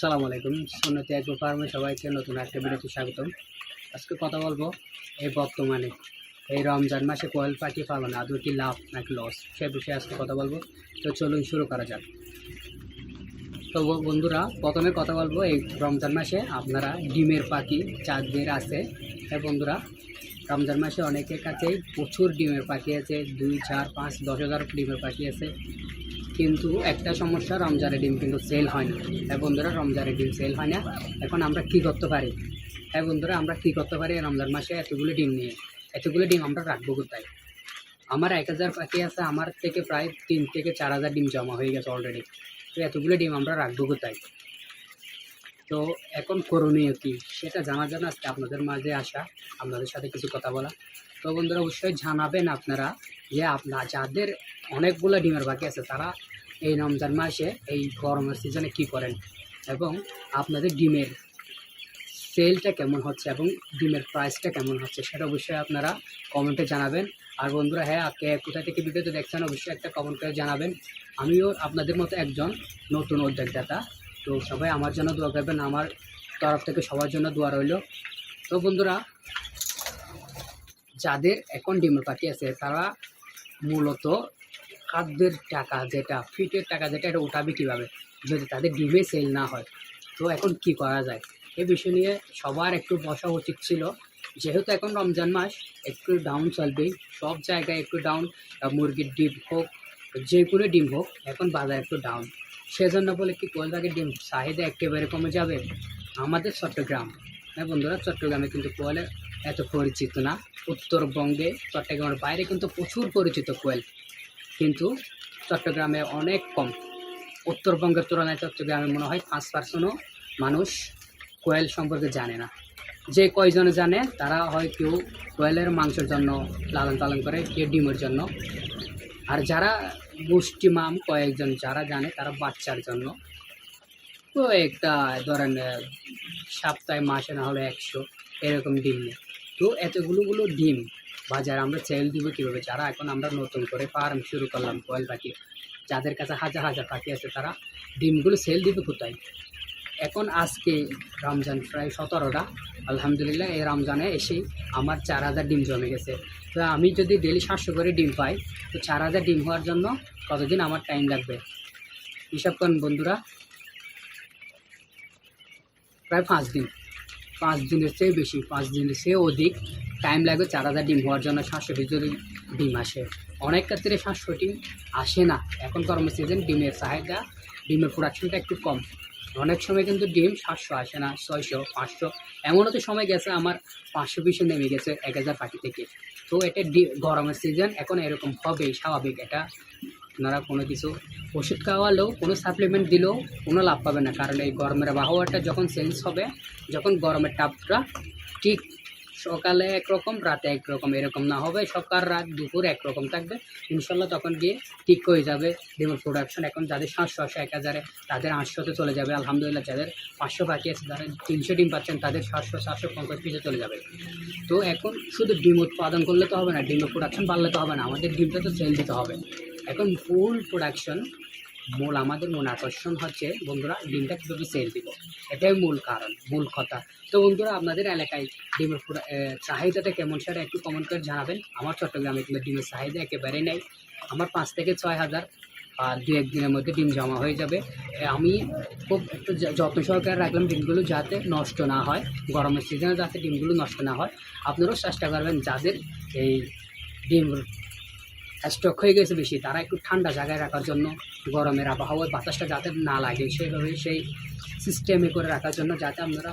আসসালামু আলাইকুম। সুন্নতি অ্যাগ্রো ফার্মে সবাইকে নতুন একটা ভিডিওতে স্বাগতম। আজকে কথা বলব এই বর্তমানে, এই রমজান মাসে কোয়েল পাখি পালন আদৌ কি লাভ নাকি লস সে বিষয়ে আজকে কথা বলব। তো চলুন শুরু করা যাক। তো বন্ধুরা, প্রথমে কথা বলব, এই রমজান মাসে আপনারা ডিমের পাখি যাদের আছে। হ্যাঁ বন্ধুরা, রমজান মাসে অনেকের কাছেই প্রচুর ডিমের পাখি আছে, দুই, চার, পাঁচ, দশ হাজার ডিমের পাখি আছে। কিন্তু একটা সমস্যা, রমজানের ডিম কিন্তু সেল হয় না। হ্যাঁ বন্ধুরা, রমজানের ডিম সেল হয় না। এখন আমরা কি করতে পারি? হ্যাঁ বন্ধুরা, আমরা কি করতে পারি রমজান মাসে এতগুলো ডিম নিয়ে? এতগুলো ডিম আমরা রাখব কোথায়? আমার এক হাজার পাখি আছে, আমার থেকে প্রায় তিন থেকে চার হাজার ডিম জমা হয়ে গেছে অলরেডি তো এতগুলো ডিম আমরা রাখব কোথায়? তো এখন করণীয় কী? সেটা জানার জন্য আজকে আপনাদের মাঝে আসা, আপনাদের সাথে কিছু কথা বলা। তো বন্ধুরা, অবশ্যই জানাবেন আপনারা যে আপনার যাদের অনেকগুলো ডিমের বাকি আছে, তারা এই রমজান মাসে এই গরমের সিজনে কি করেন? এবং আপনাদের ডিমের সেলটা কেমন হচ্ছে এবং ডিমের প্রাইসটা কেমন হচ্ছে, সেটা অবশ্যই আপনারা কমেন্টে জানাবেন। আর বন্ধুরা হ্যাঁ কে, কোথা থেকে ভিডিওতে দেখছেন, অবশ্যই একটা কমেন্ট করে জানাবেন। আমিও আপনাদের মতো একজন নতুন উদ্যোগদাতা তো সবাই আমার জন্য দোয়া করবেন, আমার তরফ থেকে সবার জন্য দোয়া রইল। তো বন্ধুরা, যাদের এখন ডিমের পাখি আছে, তারা মূলত খাদ্যের টাকা যেটা, ফিটের টাকা যেটা, এটা উঠাবে কীভাবে? যদি তাদের ডিমে সেল না হয়। তো এখন কি করা যায়? এই বিষয় নিয়ে সবার একটু বসা উচিত ছিল। যেহেতু এখন রমজান মাস, একটু ডাউন চলবেই সব জায়গায় একটু ডাউন মুরগির ডিম হোক, যে কোনো ডিম হোক, এখন বাজার একটু ডাউন সেজন্য বলে কি কোয়েলবাগের ডিম চাহিদা একেবারে কমে যাবে আমাদের চট্টগ্রাম। হ্যাঁ বন্ধুরা, চট্টগ্রামে কিন্তু কোয়েলের এত পরিচিত না। উত্তরবঙ্গে চট্টগ্রামের বাইরে কিন্তু প্রচুর পরিচিত কোয়েল। কিন্তু চট্টগ্রামে অনেক কম। উত্তরবঙ্গের তুলনায় চট্টগ্রামে মনে হয় পাঁচ পার্সেন্টও মানুষ কোয়েল সম্পর্কে জানে না। যে কয়জনে জানে, তারা হয় কেউ কোয়েলের মাংসের জন্য লালন পালন করে কেউ ডিমের জন্য। আর যারা গোষ্ঠী মাম কয়েকজন যারা জানে তারা বাচ্চার জন্য তো একটা ধরেন সপ্তাহে, মাসে না হলে একশো এরকম ডিম নেই তো এতগুলোগুলো ডিম বাজার আমরা সেল দিব কীভাবে? যারা এখন আমরা নতুন করে ফার্ম শুরু করলাম, কয়েল পাখি, যাদের কাছে হাজার হাজার পাখি আছে তারা ডিমগুলো সেল দিবে কোথায়? এখন আজকে রমজান প্রায় সতেরোটা। আলহামদুলিল্লাহ, এই রমজানে এসে আমার চার হাজার ডিম জমে গেছে। তো আমি যদি ডেলি সাতশো করে ডিম পাই, তো চার হাজার ডিম হওয়ার জন্য কতদিন আমার টাইম লাগবে? হিসাব করেন বন্ধুরা, প্রায় পাঁচ দিন। পাঁচ দিনের চেয়ে বেশি, পাঁচ দিনের চেয়ে অধিক টাইম লাগবে চার হাজার ডিম হওয়ার জন্য সাতশোটি যদি ডিম আসে। অনেক ক্ষেত্রে সাতশো ডিম আসে না। এখন কর্মের সিজন ডিমের চাহিদা, ডিমের প্রোডাকশনটা একটু কম। অনেক সময় কিন্তু ডিম সাতশো আসে না, ছয়শো, পাঁচশো। এমনও তো সময় গেছে আমার পাঁচশো পিসে নেমে গেছে এক হাজার পাখি থেকে। তো এটা গরমের সিজন এখন এরকম হবে স্বাভাবিক এটা। আপনারা কোনো কিছু ওষুধ খাওয়ালেও, কোনো সাপ্লিমেন্ট দিলেও কোনো লাভ পাবে না, কারণ এই গরমের আবহাওয়াটা যখন চেঞ্জ হবে, যখন গরমের তাপটা ঠিক সকালে একরকম, রাতে একরকম, এরকম না হবে। সকাল, রাত, দুপুর একরকম থাকবে। ইনশাল্লাহ তখন গিয়ে ঠিক হয়ে যাবে ডিমের প্রোডাকশন এখন যাদের সাতশো আসে এক হাজারে, তাদের আটশোতে চলে যাবে। আলহামদুলিল্লাহ, যাদের পাঁচশো বাকি আছে, যারা তিনশো ডিম পাচ্ছেন, তাদের সাতশো সাতশো পঞ্চাশ পিসে চলে যাবে। তো এখন শুধু ডিম উৎপাদন করলে তো হবে না ডিমের প্রোডাকশন বাড়লে তো হবে না। আমাদের ডিমটা তো সেল দিতে হবে। এখন ফুল প্রোডাকশন মূল আমাদের মূল আকর্ষণ হচ্ছে, বন্ধুরা, ডিমটা কীভাবে সেল দিব। এটাই মূল কারণ, মূল কথা। তো বন্ধুরা, আপনাদের এলাকায় ডিমের চাহিদাটা কেমন সেটা একটু কমেন্ট করে জানাবেন। আমার চট্টগ্রামে কিন্তু ডিমের চাহিদা একেবারেই নেই। আমার পাঁচ থেকে ছয় হাজার, আর দু একদিনের মধ্যে ডিম জমা হয়ে যাবে। আমি খুব একটু যত্ন সহকারে রাখলাম ডিমগুলো যাতে নষ্ট না হয়। গরমের সিজনে যাতে ডিমগুলো নষ্ট না হয়। আপনারাও চেষ্টা করবেন যাদের এই ডিম স্টক হয়ে গেছে বেশি, তারা একটু ঠান্ডা জায়গায় রাখার জন্য গরমের আবহাওয়ায় বাতাসটা যাতে না লাগে সেইভাবে সেই সিস্টেমে করে রাখার জন্য যাতে আপনারা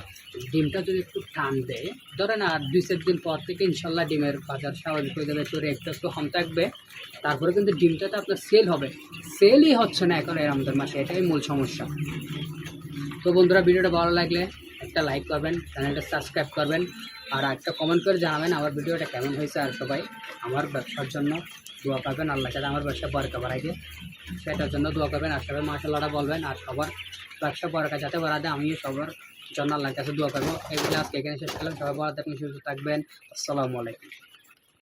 ডিমটা যদি একটু টান দেয়, ধরেন আর দুই চার দিন পর থেকে ইনশাল্লাহ ডিমের বাজার স্বাভাবিক হয়ে যাবে, একটু রেটটা একটু কম থাকবে, তারপরে কিন্তু ডিমটাতে আপনার সেল হবে। সেলই হচ্ছে না এখন এই রমজান মাসে, এটাই মূল সমস্যা। তো বন্ধুরা, ভিডিওটা ভালো লাগলে একটা লাইক করবেন চ্যানেলটা সাবস্ক্রাইব করবেন, আর একটা কমেন্ট করে জানাবেন আমার ভিডিওটা কেমন হয়েছে আর সবাই আমার ব্যবসার জন্য দোয়া করবেন আল্লাহ সাথে আমার ব্যবসা বরকা বাড়াইতে সেটার জন্য দোয়া করবেন আর সবাই মাসাল্লাহটা বলবেন, আর সবার ব্যবসা বরকা যাতে বাড়াতে আমিও সবার জন্য আল্লাহর কাছে দোয়া করব। এগুলো আজকে এখানে শেষ করলাম, সবাই ভালো থাকবেন, সুস্থ থাকবেন, আসসালামু আলাইকুম।